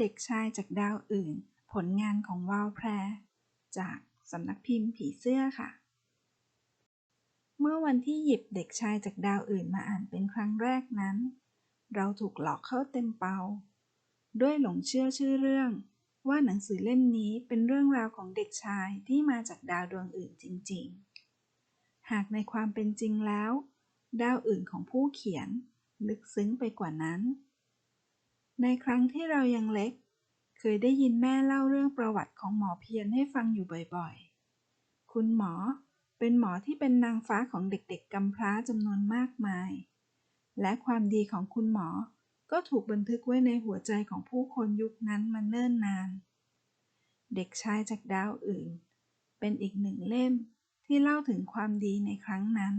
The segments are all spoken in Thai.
เด็กชายจากดาวอื่น ผลงานของวาวแพร จากสำนักพิมพ์ผีเสื้อค่ะ เมื่อวันที่หยิบเด็กชายจากดาวอื่นมาอ่านเป็นครั้งแรกนั้น เราถูกหลอกเข้าเต็มเปา ด้วยหลงเชื่อชื่อเรื่อง ว่าหนังสือเล่มนี้เป็นเรื่องราวของเด็กชายที่มาจากดาวดวงอื่นจริง ๆ หากในความเป็นจริงแล้ว ดาวอื่นของผู้เขียน ลึกซึ้งไปกว่านั้น ในครั้งที่เรายังเล็ก เคยได้ยินแม่เล่าเรื่องประวัติของหมอเพียรให้ฟังอยู่บ่อยๆ คุณหมอเป็นหมอที่เป็นนางฟ้าของเด็กๆกำพร้าจำนวนมากมาย และความดีของคุณหมอก็ถูกบันทึกไว้ในหัวใจของผู้คนยุคนั้นมาเนิ่นนาน เด็กชายจากดาวอื่น เป็นอีกหนึ่งเล่มที่เล่าถึงความดีในครั้งนั้น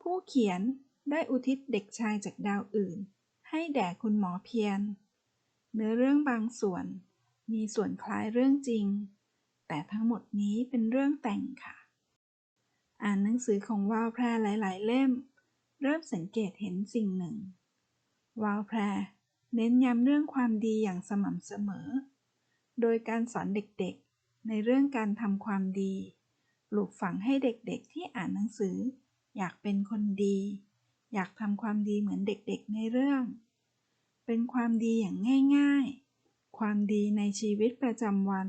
ผู้เขียนได้อุทิศเด็กชายจากดาวอื่น แด่คุณหมอเพียร เนื้อเรื่องบางส่วน มีส่วนคล้ายเรื่องจริง แต่ทั้งหมดนี้เป็นเรื่องแต่งค่ะ อ่านหนังสือของวาวแพรหลาย ๆ เล่ม เริ่มสังเกตเห็นสิ่งหนึ่ง วาวแพรเน้นย้ำเรื่องความดีอย่างสม่ำเสมอ โดยการสอนเด็กๆ ในเรื่องการทำความดี ปลูกฝังให้เด็กๆ ที่อ่านหนังสือ อยากเป็นคนดี อยากทำความดีเหมือนเด็กๆในเรื่อง เป็นความดีอย่างง่ายๆ ความดีในชีวิตประจำวัน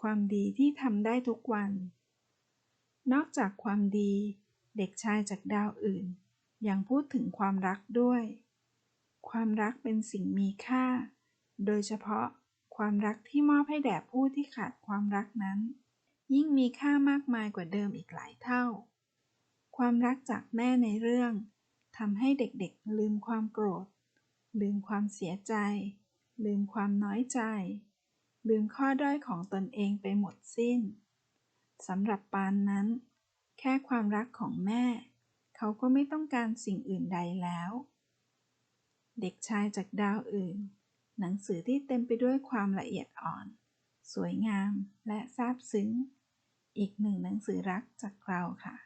ความดีที่ทำได้ทุกวัน นอกจากความดีเด็กชายจากดาวอื่น ยังพูดถึงความรักด้วย ความรักเป็นสิ่งมีค่า โดยเฉพาะความรักที่มอบให้แด่ผู้ที่ขาดความรักนั้น ยิ่งมีค่ามากมายกว่าเดิมอีกหลายเท่า ความรักจากแม่ในเรื่องทำให้เด็กๆลืมความโกรธ ลืมความเสียใจ ลืมความน้อยใจ ลืมข้อด้อยของตนเองไปหมดสิ้น สำหรับปานนั้น แค่ความรักของแม่ เขาก็ไม่ต้องการสิ่งอื่นใดแล้ว เด็กชายจากดาวอื่น หนังสือที่เต็มไปด้วยความละเอียดอ่อน สวยงามและซาบซึ้ง อีกหนึ่งหนังสือรักจากเราค่ะ